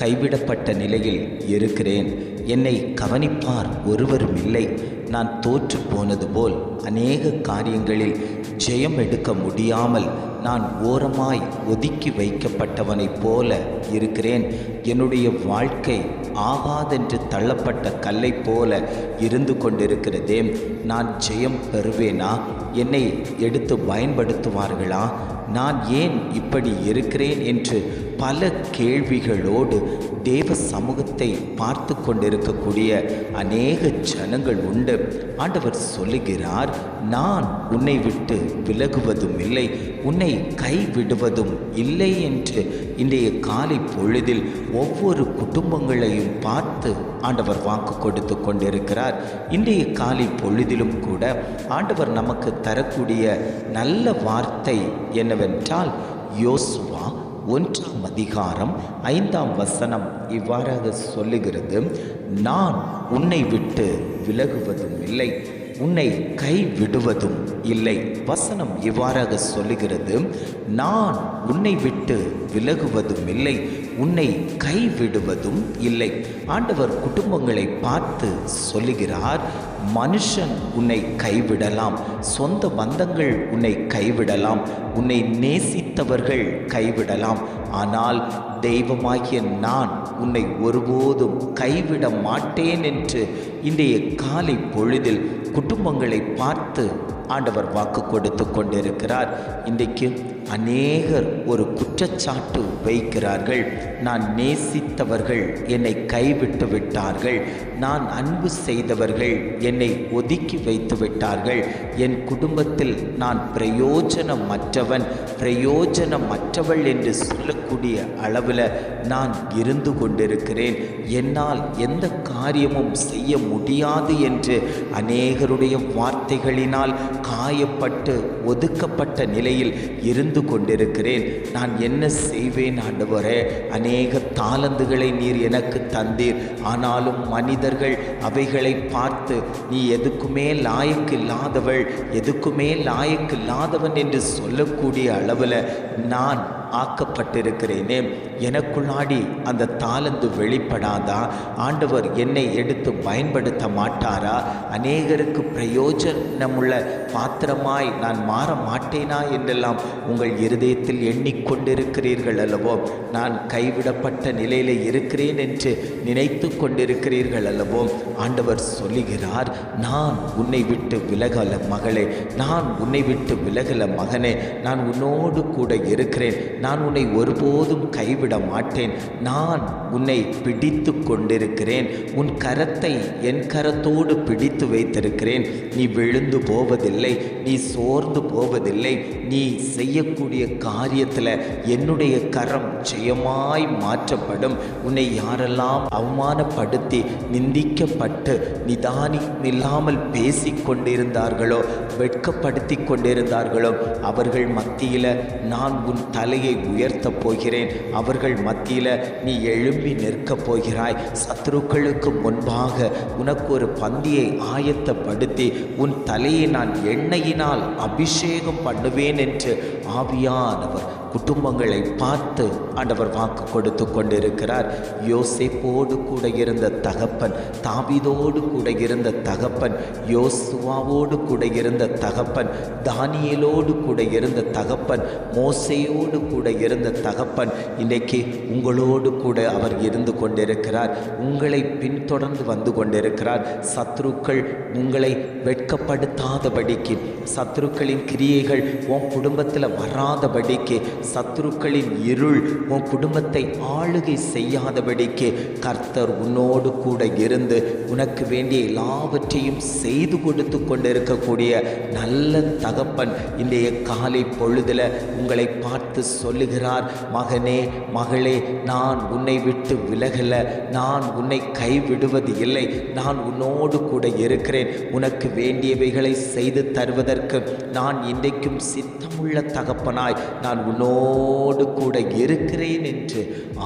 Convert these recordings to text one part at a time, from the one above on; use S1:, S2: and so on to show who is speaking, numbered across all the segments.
S1: கைவிடப்பட்ட நிலையில் இருக்கிறேன். என்னை கவனிப்பார் ஒருவரும் இல்லை. நான் தோற்று போனது போல் அநேக காரியங்களில் ஜெயம் எடுக்க முடியாமல் நான் ஓரமாய் ஒதுக்கி வைக்கப்பட்டவனைப் போல இருக்கிறேன். என்னுடைய வாழ்க்கை ஆகாதென்று தள்ளப்பட்ட கல்லை போல இருந்து கொண்டிருக்கிறதே நான் ஜெயம் பெறுவேனா? என்னை எடுத்து பயன்படுத்துவார்களா? நான் ஏன் இப்படி இருக்கிறேன் என்று பல கேள்விகளோடு தேவ சமூகத்தை பார்த்து கொண்டிருக்கக்கூடிய அநேக ஜனங்கள் உண்டு. ஆண்டவர் சொல்லுகிறார் நான் உன்னை விட்டு விலகுவதும் இல்லை உன்னை கைவிடுவதும் இல்லை என்று இன்றைய காலை பொழுதில் ஒவ்வொரு குடும்பங்களையும் பார்த்து ஆண்டவர் வாக்கு கொடுத்து கொண்டிருக்கிறார். இன்றைய காலை பொழுதிலும் கூட ஆண்டவர் நமக்கு தரக்கூடிய நல்ல வார்த்தை என்னவென்றால் யோசுவா ஒன்றாம் அதிகாரம் ஐந்தாம் வசனம் இவ்வாறாக சொல்லுகிறது. நான் உன்னை விட்டு விலகுவதும் இல்லை உன்னை கைவிடுவதும் இல்லை. வசனம் இவ்வாறாக சொல்லுகிறது. நான் உன்னை விட்டு விலகுவதும் இல்லை உன்னை கைவிடுவதும் இல்லை. ஆண்டவர் குடும்பங்களை பார்த்து சொல்லுகிறார். மனுஷன் உன்னை கைவிடலாம் சொந்த பந்தங்கள் உன்னை கைவிடலாம் உன்னை நேசித்தவர்கள் கைவிடலாம். ஆனால் தெய்வமாகிய நான் உன்னை ஒருபோதும் கைவிட மாட்டேன் என்று இன்றைய காலை பொழுதில் குடும்பங்களை பார்த்து ஆண்டவர் வாக்கு கொடுத்து கொண்டிருக்கிறார். இன்றைக்கு அநேகர் ஒரு குற்றச்சாட்டு வைக்கிறார்கள். நான் நேசித்தவர்கள் என்னை கைவிட்டு விட்டார்கள். நான் அன்பு செய்தவர்கள் என்னை ஒதுக்கி வைத்து விட்டார்கள். என் குடும்பத்தில் நான் பிரயோஜனமற்றவன் பிரயோஜனமற்றவள் என்று சொல்லக்கூடிய அளவில் நான் இருந்து கொண்டிருக்கிறேன். என்னால் எந்த காரியமும் செய்ய முடியாது என்று அநேகருடைய வார்த்தைகளினால் காயப்பட்டு ஒதுக்கப்பட்ட நிலையில் இருந்து கொண்டிருக்கிறேன் நான் என்ன செய்வேன் ஆண்டவரே? அநேக தாளந்துகளை நீர் எனக்கு தந்தீர். ஆனாலும் மனிதர்கள் அவைகளை பார்த்து நீ எதுக்குமே லாயக்கு இல்லாதவள் எதுக்குமே லாயக்கு இல்லாதவன் என்று சொல்லக்கூடிய அளவில் நான் ஆக்கப்பட்டிருக்கிறேனே. எனக்குள்ளாடி அந்த தாளந்து வெளிப்படாதா? ஆண்டவர் என்னை எடுத்து பயன்படுத்த மாட்டாரா? அநேகருக்கு பிரயோஜனமுள்ள பாத்திரமாய் நான் மாற மாட்டேனா என்றெல்லாம் உங்கள் இருதயத்தில் எண்ணிக்கொண்டிருக்கிறீர்கள் அல்லவோ? நான் கைவிடப்பட்ட நிலையில் இருக்கிறேன் என்று நினைத்து கொண்டிருக்கிறீர்கள் அல்லவோ? ஆண்டவர் சொல்லுகிறார் நான் உன்னை விட்டு விலகல மகளே. நான் உன்னை விட்டு விலகல மகனே. நான் உன்னோடு கூட இருக்கிறேன். நான் உன்னை ஒருபோதும் கைவிட மாட்டேன். நான் உன்னை பிடித்து கொண்டிருக்கிறேன். உன் கரத்தை என் கரத்தோடு பிடித்து வைத்திருக்கிறேன். நீ விழுந்து போவதில்லை. நீ சோர்ந்து போவதில்லை. நீ செய்யக்கூடிய காரியத்தில் என்னுடைய கரம் ஜெயமாய் மாற்றப்படும். உன்னை யாரெல்லாம் அவமானப்படுத்தி நிந்திக்கப்பட்டு நிதானி இல்லாமல் பேசி கொண்டிருந்தார்களோ வெட்கப்படுத்தி கொண்டிருந்தார்களோ அவர்கள் மத்தியில் நான் உன் தலையை உயர்த்தப் போகிறேன். அவர்கள் மத்தியில் நீ எழும்பி நிற்கப் போகிறாய். சத்துருக்களுக்கு முன்பாக உனக்கு ஒரு பந்தியை ஆயத்தப்படுத்தி உன் தலையை நான் எண்ணெயினால் அபிஷேகம் பண்ணுவேன் என்று ஆவியானவர் குடும்பங்களை பார்த்து ஆண்டவர் வாக்கு கொடுத்து கொண்டிருக்கிறார். யோசேப்போடு கூட இருந்த தகப்பன் தாவிதோடு கூட இருந்த தகப்பன் யோசுவாவோடு கூட இருந்த தகப்பன் தானியலோடு கூட இருந்த தகப்பன் மோசையோடு கூட இருந்த தகப்பன் இன்றைக்கு உங்களோடு கூட அவர் இருந்து கொண்டிருக்கிறார். உங்களை பின்தொடர்ந்து வந்து கொண்டிருக்கிறார். சத்ருக்கள் உங்களை வெட்கப்படுத்தாதபடிக்கு சத்ருக்களின் கிரியைகள் உன் குடும்பத்தில் வராதபடிக்கு சத்ருக்களின் இருள் உன் குடும்பத்தை ஆளுகை செய்யாதபடிக்கு கர்த்தர் உன்னோடு கூட இருந்து உனக்கு வேண்டிய எல்லாவற்றையும் செய்து கொடுத்து கொண்டிருக்கக்கூடிய நல்ல தகப்பன் இன்றைய காலை பொழுதில் உங்களை பார்த்து சொல்லுகிறார் மகனே மகளே நான் உன்னை விட்டு விலகல. நான் உன்னை கைவிடுவது இல்லை. நான் உன்னோடு கூட இருக்கிறேன். உனக்கு வேண்டியவைகளை செய்து தருவதற்கு நான் இன்றைக்கும் சித்தமுள்ள தகப்பனாய். நான் உன்னோடு கூட இருக்கிறேன் என்று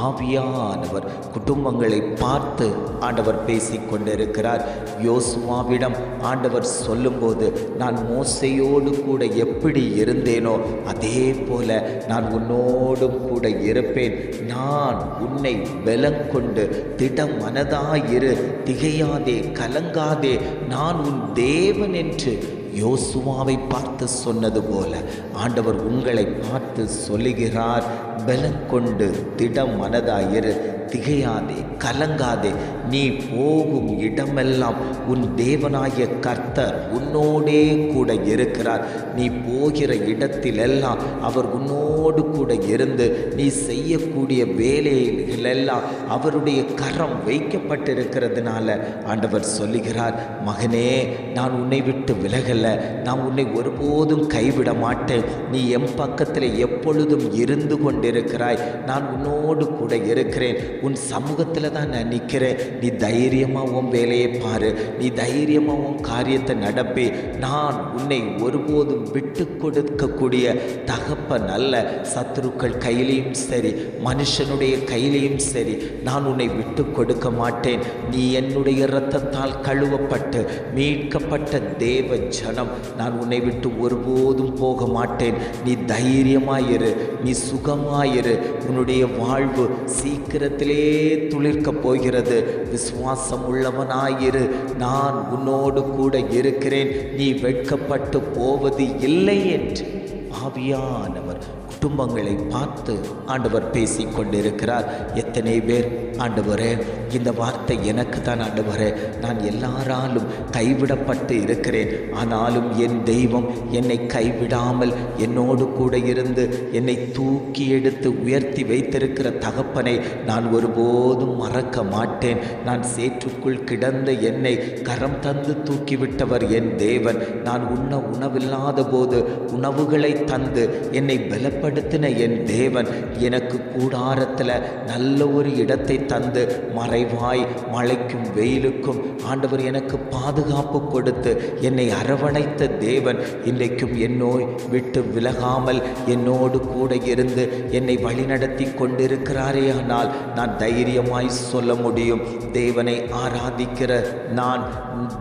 S1: ஆவியானவர் குடும்பங்களை பார்த்து ஆண்டவர் பேசிக்கொண்டிருக்கிறார் யோசுவாவிடம் ஆண்டவர் சொல்லும்போது நான் மோசையோடு கூட எப்படி இருந்தேனோ? அதே போல நான் உன்னோடும் கூட இருப்பேன். நான் உன்னை வெலங்கொண்டு திட மனதாயிரு திகையாதே கலங்காதே. நான் உன் தேவன் என்று யோசுவாவை பார்த்து சொன்னது போல ஆண்டவர் உங்களை பார்த்து சொல்லுகிறார். பலங்கொண்டு திடம் மனதாயிரு திகையாதே கலங்காதே. நீ போகும் இடமெல்லாம் உன் தேவனாய கர்த்தர் உன்னோடே கூட இருக்கிறார். நீ போகிற இடத்திலெல்லாம் அவர் உன்னோடு கூட இருந்து நீ செய்யக்கூடிய வேலைகளெல்லாம் அவருடைய கரம் வைக்கப்பட்டிருக்கிறதுனால ஆண்டவர் சொல்லுகிறார் மகனே நான் உன்னை விட்டு விலகல. நான் உன்னை ஒருபோதும் கைவிட மாட்டேன். நீ என் பக்கத்தில் எப்பொழுதும் இருந்து கொண்டிருக்கிறாய். நான் உன்னோடு கூட இருக்கிறேன். உன் சமூகத்தில் தான் நான் நிற்கிறேன் நீ தைரியமாக உன் வேலையை பாரு. நீ தைரியமாக உன் காரியத்தை நடப்பே. நான் உன்னை ஒருபோதும் விட்டு கொடுக்கக்கூடிய தகப்ப நல்ல சத்துருக்கள் கையிலையும் சரி மனுஷனுடைய கையிலையும் சரி நான் உன்னை விட்டு கொடுக்க மாட்டேன். நீ என்னுடைய இரத்தத்தால் கழுவப்பட்டு மீட்கப்பட்ட தேவ ஜனம் நான் உன்னை விட்டு ஒருபோதும் போக மாட்டேன். நீ தைரியமாயிரு நீ சுகமாயிரு உன்னுடைய வாழ்வு சீக்கிரத்திலே துளிர்க்கப் போகிறது. விசுவாசம் உள்ளவனாயிரு நான் உன்னோடு கூட இருக்கிறேன். நீ வெட்கப்பட்டு போவது இல்லை என்று. ஆவியானவர் குடும்பங்களை பார்த்து ஆண்டவர் பேசிக் கொண்டிருக்கிறார் எத்தனை பேர்? ஆண்டவரே இந்த வார்த்தை எனக்கு தான் ஆண்டவரே நான் எல்லாராலும் கைவிடப்பட்டு இருக்கிறேன். ஆனாலும் என் தெய்வம் என்னை கைவிடாமல் என்னோடு கூட இருந்து என்னை தூக்கி எடுத்து உயர்த்தி வைத்திருக்கிற தகப்பனை நான் ஒருபோதும் மறக்க மாட்டேன். நான் சேற்றுக்குள் கிடந்த என்னை கரம் தந்து தூக்கிவிட்டவர் என் தேவன். நான் உண்ண உணவில்லாத போது உணவுகளை தந்து என்னை பலப்படுத்தின என் தேவன். எனக்கு கூடாரத்தில் நல்ல ஒரு இடத்தை தந்து மறை மறைவாய் மழைக்கும் வெயிலுக்கும் ஆண்டவர் எனக்கு பாதுகாப்பு கொடுத்து என்னை அரவணைத்த தேவன் இன்றைக்கும் என்னோய் விட்டு விலகாமல் என்னோடு கூட இருந்து என்னை வழிநடத்தி கொண்டிருக்கிறாரே ஆனால் நான் தைரியமாய் சொல்ல முடியும் தேவனை ஆராதிக்கிற நான்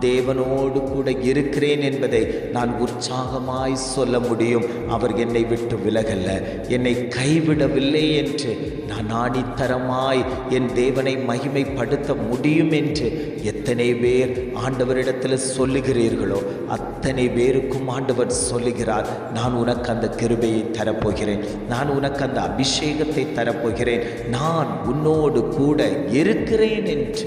S1: தேவனோடு கூட இருக்கிறேன் என்பதை நான் உற்சாகமாய் சொல்ல முடியும். அவர் என்னை விட்டு விலகல்ல என்னை கைவிடவில்லை என்று நான் ஆணித்தரமாய் என் தேவனை மகிமைப்படுத்த முடியும் என்று எத்தனை பேர் ஆண்டவரிடத்தில் சொல்லுகிறீர்களோ அத்தனை பேருக்கும் ஆண்டவர் சொல்லுகிறார் நான் உனக்கு அந்த கிருபையை தரப்போகிறேன் நான் உனக்கு அந்த அபிஷேகத்தை தரப்போகிறேன் நான் உன்னோடு கூட இருக்கிறேன் என்று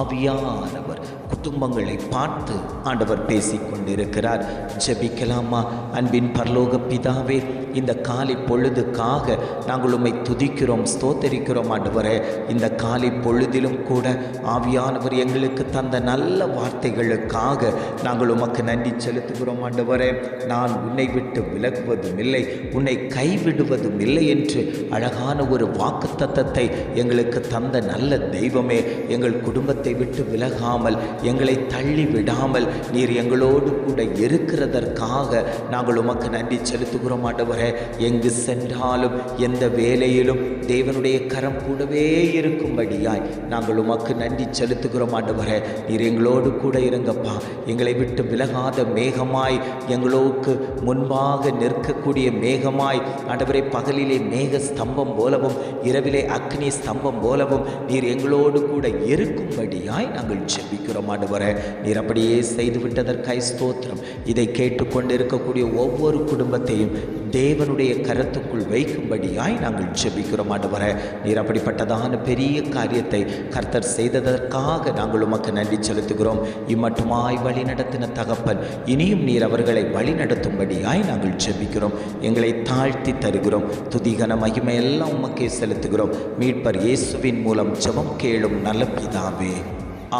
S1: ஆவியானவர் குடும்பங்களை பார்த்து ஆண்டவர் பேசிக் கொண்டிருக்கிறார் ஜெபிக்கலாமா? அன்பின் பரலோக பிதாவே இந்த காலை பொழுதுக்காக நாங்கள் உம்மை துதிக்கிறோம் ஸ்தோத்தரிக்கிறோம் ஆண்டவரே. இந்த காலை பொழுதிலும் கூட ஆவியானவர் எங்களுக்கு தந்த நல்ல வார்த்தைகளுக்காக நாங்கள் உமக்கு நன்றி செலுத்துகிறோம் ஆண்டவரே. நான் உன்னை விட்டு விலகுவதும் இல்லை உன்னை கைவிடுவதும் இல்லை என்று அழகான ஒரு வாக்குத்தத்தத்தை எங்களுக்கு தந்த நல்ல தெய்வமே. எங்கள் குடும்பத்தை விட்டு விலகாமல் எங்களை தள்ளி விடாமல் நீர் எங்களோடு கூட இருக்கிறதற்காக நாங்கள் உமக்கு நன்றி செலுத்துகிறோம் ஆண்டவரே. எங்கு சென்றாலும் எந்த வேலையிலும் தேவனுடைய கரம் கூடவே இருக்கும்படியாய் நாங்கள் உமக்கு நன்றி செலுத்துகிறோம் ஆண்டவரே. நீர் எங்களோடு கூட இருங்கப்பா. எங்களை விட்டு விலகாத மேகமாய் எங்களோக்கு முன்பாக நிற்கக்கூடிய மேகமாய் ஆண்டவரை பகலிலே மேக ஸ்தம்பம் போலவும் இரவிலே அக்னி ஸ்தம்பம் போலவும் நீர் எங்களோடு கூட இருக்கும்படியாய் நாங்கள் ஜெபிக்கிறோம் ஆண்டவரே நீர் அப்படியே செய்து விட்டதற்காய் ஸ்தோத்திரம். இதை கேட்டுக்கொண்டிருக்கக்கூடிய ஒவ்வொரு குடும்பத்தையும் தேவனுடைய கரத்துக்குள் வைக்கும்படியாய் நாங்கள் ஜெபிக்கிறோம் ஆண்டவர நீர் அப்படிப்பட்டதான பெரிய காரியத்தை கர்த்தர் செய்ததற்காக நாங்கள் உமக்கு நன்றி செலுத்துகிறோம். இம்மட்டுமாய் வழி நடத்தின தகப்பன் இனியும் நீர் அவர்களை வழி நடத்தும்படியாய் நாங்கள் ஜெபிக்கிறோம். எங்களை தாழ்த்தி தருகிறோம். துதிகன மகிமையெல்லாம் உமக்கே செலுத்துகிறோம். மீட்பர் இயேசுவின் மூலம் ஜெபம் கேளும் நல்ல பிதாவே.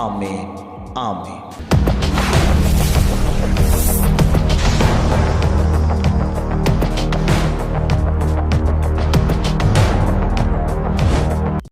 S1: ஆமே ஆமே